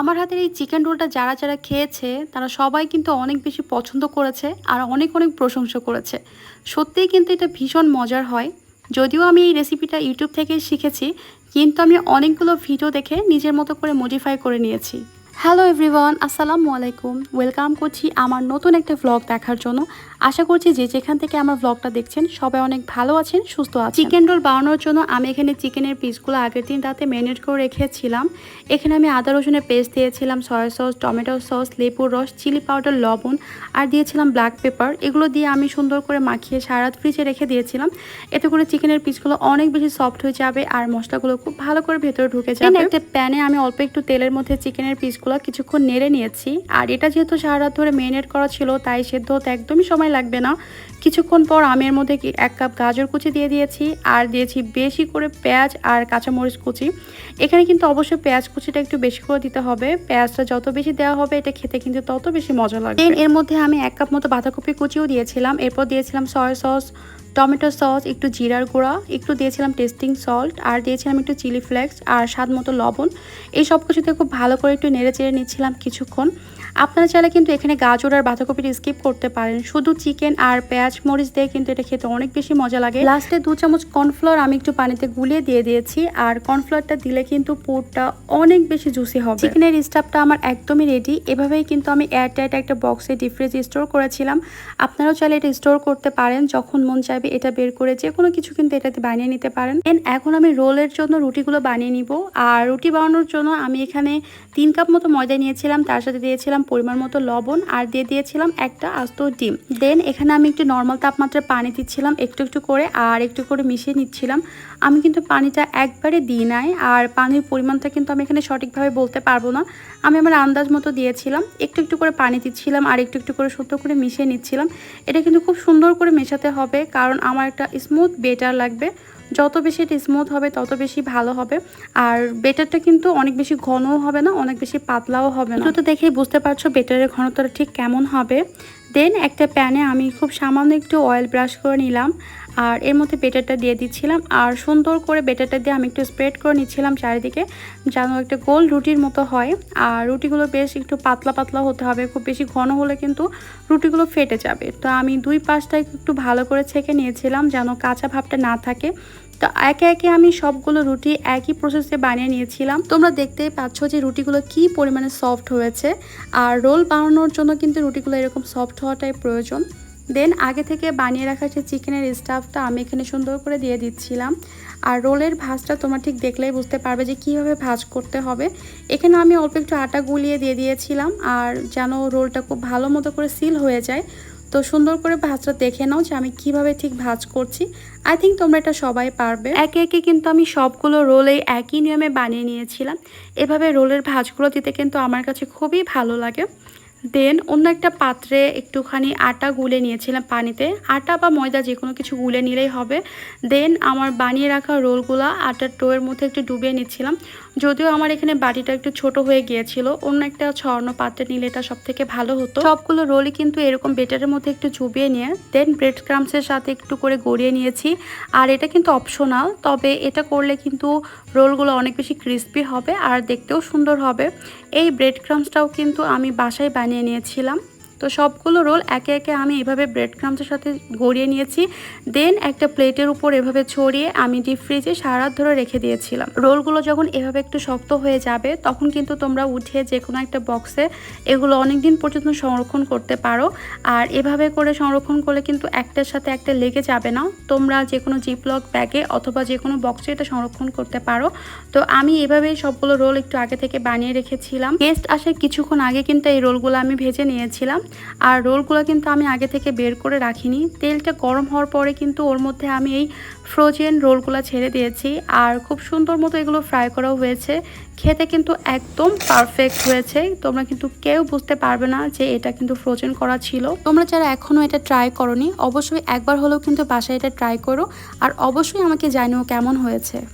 আমার হাতের এই চিকেন রোলটা যারা যারা খেয়েছে, তারা সবাই কিন্তু অনেক বেশি পছন্দ করেছে আর অনেক অনেক প্রশংসা করেছে। সত্যিই কিন্তু এটা ভীষণ মজার হয়। যদিও আমি এই রেসিপিটা ইউটিউব থেকে শিখেছি, কিন্তু আমি অনেকগুলো ভিডিও দেখে নিজের মতো করে মডিফাই করে নিয়েছি। হ্যালো এভরিওয়ান আসসালামু আলাইকুম ওয়েলকাম করছি আমার নতুন একটা ভ্লগ দেখার জন্য। আশা করছি যে যেখান থেকে আমার ভ্লগটা দেখছেন সবাই অনেক ভালো আছেন সুস্থ আছেন। চিকেন রোল বানানোর জন্য আমি এখানে চিকেনের পিসগুলো আগের দিন রাতে ম্যারিনেট করে রেখেছিলাম। এখানে আমি আদা রসুনের পেস্ট দিয়েছিলাম সয়া সস টমেটো সস লেবুর রস চিলি পাউডার লবণ আর দিয়েছিলাম ব্ল্যাক পেপার এগুলো দিয়ে আমি সুন্দর করে মাখিয়ে সারা রাত ফ্রিজে রেখে দিয়েছিলাম। এতে করে চিকেনের পিসগুলো অনেক বেশি সফট হয়ে যাবে আর মশলাগুলো খুব ভালো করে ভেতরে ঢুকে যাবে। একটা প্যানে আমি অল্প একটু তেলের মধ্যে চিকেনের পিসগুলো কিছুক্ষণ নেড়ে নিয়েছি। আর এটা যেহেতু সারা রাত ধরে মেরিনেট করা ছিল, তাই সেদ্ধ হতে একদমই সময় লাগবে না। কিছুক্ষণ পর আমের মধ্যে এক কাপ গাজর কুচি দিয়ে দিয়েছি, আর দিয়েছি বেশি করে পেঁয়াজ আর কাঁচামরিচ কুচি। এখানে কিন্তু অবশ্যই পেঁয়াজ কুচিটা একটু বেশি করে দিতে হবে। পেঁয়াজটা যত বেশি দেওয়া হবে, এটা খেতে কিন্তু তত বেশি মজা লাগবে। এর মধ্যে আমি এক কাপ মতো বাঁধাকপি কুচিও দিয়েছিলাম। এরপর দিয়েছিলাম সয়া সস টমেটো সস, একটু জিরার গুঁড়া, একটু দিয়েছিলাম টেস্টিং সল্ট, আর দিয়েছিলাম একটু চিলি ফ্লেক্স আর স্বাদ মতো লবণ। এই সব কিছুতে খুব ভালো করে একটু নেড়ে চেড়ে নিচ্ছিলাম কিছুক্ষণ। আপনারা চাইলে কিন্তু এখানে গাজর আর বাঁধাকপিটা স্কিপ করতে পারেন। শুধু চিকেন আর পেঁয়াজ মরিচ দিয়ে কিন্তু এটা খেতে অনেক বেশি মজা লাগে। লাস্টে দু চামচ কর্নফ্লাওয়ার আমি একটু পানিতে গুলিয়ে দিয়ে দিয়েছি, আর কর্নফ্লাওয়ারটা দিলে কিন্তু পুরটা অনেক বেশি জুসি হবে। চিকেনের স্টাফটা আমার একদমই রেডি এভাবেই কিন্তু আমি এয়ার টাইট একটা বক্সে ডিপ ফ্রিজে স্টোর করেছিলাম। আপনারাও চাইলে এটা স্টোর করতে পারেন যখন মন চাইবে। এটা বের করে যে কোনো কিছু কিন্তু এটাতে বানিয়ে নিতে পারেন। দেন এখন আমি রোলের জন্য রুটিগুলো বানিয়ে নিব। আর রুটি বানানোর জন্য আমি এখানে তিন কাপ মতো ময়দা নিয়েছিলাম, তার সাথে দিয়েছিলাম পরিমাণ মতো লবণ আর দিয়ে দিয়েছিলাম একটা আস্ত ডিম। দেন এখানে আমি একটু নর্মাল তাপমাত্রায় পানি দিচ্ছিলাম একটু একটু করে আর একটু করে মিশিয়ে নিচ্ছিলাম। আমি কিন্তু পানিটা একবারে দিই নাই আর পানির পরিমাণটা কিন্তু আমি এখানে সঠিকভাবে বলতে পারব না। আমি আমার আন্দাজ মতো দিয়েছিলাম, একটু একটু করে পানি দিচ্ছিলাম আর একটু একটু করে সুন্দর করে মিশিয়ে নিচ্ছিলাম। এটা কিন্তু খুব সুন্দর করে মেশাতে হবে, কারণ আমার একটা স্মুথ বেটার লাগবে। যত বেশি এটা স্মুথ হবে, তত বেশি ভালো হবে। আর বেটারটা কিন্তু অনেক বেশি ঘনও হবে না, অনেক বেশি পাতলাও হবে না। তো দেখেই বুঝতে পারছ বেটারের ঘনত্বটা ঠিক কেমন হবে। দেন একটা প্যানে আমি খুব সামান্য একটু অয়েল ব্রাশ করে নিলাম। আর এর মধ্যে বেটারটা দিয়ে দিচ্ছিলাম আর সুন্দর করে বেটারটা দিয়ে আমি একটু স্প্রেড করে নিচ্ছিলাম চারিদিকে, যেন একটা গোল রুটির মতো হয়। আর রুটিগুলো বেশ একটু পাতলা পাতলা হতে হবে, খুব বেশি ঘন হলে কিন্তু রুটিগুলো ফেটে যাবে। তো আমি দুই পাশটাই একটু ভালো করে ছেঁকে নিয়েছিলাম যেন কাঁচা ভাবটা না থাকে। তো একে একে আমি সবগুলো রুটি একই প্রসেসে বানিয়ে নিয়েছিলাম। তোমরা দেখতেই পাচ্ছ যে রুটিগুলো কি পরিমাণে সফট হয়েছে। আর রোল বানানোর জন্য কিন্তু রুটিগুলো এরকম সফট হওয়াটাই প্রয়োজন। দেন আগে থেকে বানিয়ে রাখা যে চিকেনের স্টাফটা আমি এখানে সুন্দর করে দিয়ে দিচ্ছিলাম। আর রোলের ভাজটা তোমরা ঠিক দেখলেই বুঝতে পারবে যে কীভাবে ভাজ করতে হবে। এখানে আমি অল্প একটু আটা গুলিয়ে দিয়ে দিয়েছিলাম আর যেন রোলটা খুব ভালো মতো করে সিল হয়ে যায়। তো সুন্দর করে ভাজটা দেখে নাও যে আমি কীভাবে ঠিক ভাজ করছি। আই থিঙ্ক তোমরা এটা সবাই পারবে। একে একে কিন্তু আমি সবগুলো রোল এই একই নিয়মে বানিয়ে নিয়েছিলাম। এভাবে রোলের ভাজগুলো দিতে কিন্তু আমার কাছে খুবই ভালো লাগে। দেন অন্য একটা পাত্রে একটুখানি আটা গুলে নিয়েছিলাম পানিতে। আটা বা ময়দা যে কোনো কিছু গুলে নিলেই হবে। দেন আমার বানিয়ে রাখা রোলগুলো আটার টোয়ের মধ্যে একটু ডুবিয়ে নিচ্ছিলাম। যদিও আমার এখানে বাটিটা একটু ছোট হয়ে গিয়েছিল, অন্য একটা ছড়ানো পাত্রে নিলে এটা সব থেকে ভালো হতো। সবগুলো রোলই কিন্তু এরকম বেটারের মধ্যে একটু চুবিয়ে নিয়ে দেন ব্রেড ক্রামসের সাথে একটু করে গড়িয়ে নিয়েছি। আর এটা কিন্তু অপশনাল তবে এটা করলে কিন্তু রোলগুলো অনেক বেশি ক্রিস্পি হবে আর দেখতেও সুন্দর হবে। এই ব্রেড ক্রামসটাও কিন্তু আমি বাসায় বানিয়ে নিয়েছিলাম। তো সবগুলো রোল একে একে আমি এভাবে ব্রেড ক্রামসের সাথে গড়িয়ে নিয়েছি। দেন একটা প্লেটের উপর এভাবে ছড়িয়ে আমি ডিপ ফ্রিজে সারা ধরে রেখে দিয়েছিলাম। রোলগুলো যখন এভাবে একটু শক্ত হয়ে যাবে, তখন কিন্তু তোমরা উঠিয়ে যে কোনো একটা বক্সে এগুলো অনেক দিন পর্যন্ত সংরক্ষণ করতে পারো। আর এভাবে করে সংরক্ষণ করলে কিন্তু একটার সাথে একটা লেগে যাবে না। তোমরা যে কোনো জিপলক ব্যাগে অথবা যে কোনো বক্সে এটা সংরক্ষণ করতে পারো। তো আমি এভাবেই সবগুলো রোল একটু আগে থেকে বানিয়ে রেখেছিলাম। গেস্ট আসার কিছুক্ষণ আগে কিন্তু এই রোলগুলো আমি ভেজে নিয়েছিলাম। আর রোলগুলো কিন্তু আমি আগে থেকে বের করে রাখিনি। তেলটা গরম হওয়ার পরে কিন্তু ওর মধ্যে আমি এই ফ্রোজেন রোলগুলো ছেড়ে দিয়েছি। আর খুব সুন্দর মতো এগুলো ফ্রাই করাও হয়েছে। খেতে কিন্তু একদম পারফেক্ট হয়েছে। তোমরা কিন্তু কেউ বুঝতে পারবে না যে এটা কিন্তু ফ্রোজেন করা ছিল। তোমরা যারা এখনও এটা ট্রাই করনি, অবশ্যই একবার হলেও কিন্তু বাসায় এটা ট্রাই করো। আর অবশ্যই আমাকে জানিও কেমন হয়েছে।